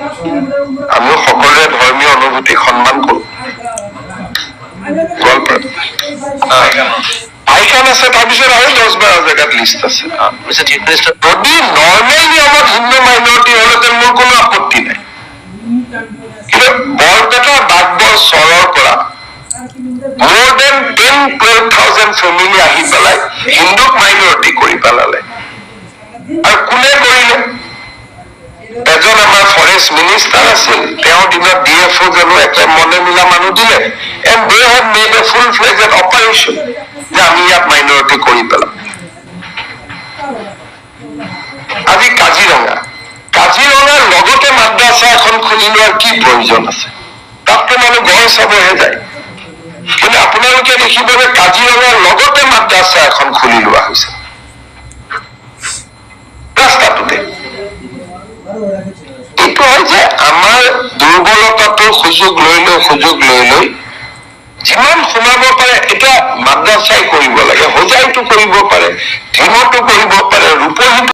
আমিও সকলোৰে ধৰ্মীয় অনুভূতিক সন্মান কৰো। আইকান আছে তাৰপিছত আৰু দহ বাৰ জেগাত লিষ্ট আছে। যদি নৰ্মেল নিয়মত হিন্দু মাইনৰিটি হলেহেঁতেন মোৰ কোনো আপত্তি নাই। কিন্তু বৰপেটা ডাকবৰ চৰৰ পৰা মোৰ then ten twelve thousand family আহি পেলাই হিন্দুক মাইনৰিটি কৰি পেলালে। আৰু কোনে ফৰেষ্ট মিনিষ্টাৰ আছিল তেওঁৰ দিনত ডি এফ অ' জানো একে মনে মিলা মানুহ দিলে and they have made a full fledged operation যে আমি ইয়াত মাইনৰিটি কৰি পেলাম আজি কাজিৰঙা কাজিৰঙাৰ লগতে মাদ্ৰাছা এখন খুলি লোৱাৰ কি প্ৰয়োজন আছে তাততো মানুহ গড় চাবহে যায় কিন্তু আপোনালোকে দেখিব যে কাজিৰঙাৰ লগতে মাদ্ৰাছা এখন খুলি লোৱা হৈছে ৰাস্তাটোতে কি হয় যে আমাৰ দুৰ্বলতাটো সুযোগ লৈ লৈ, সুযোগ লৈ লৈ যিমান সোমাব পাৰে, এতিয়া মাদ্ৰাছাই কৰিব লাগে সজাইটো কৰিব পাৰে ধীমতো কৰিব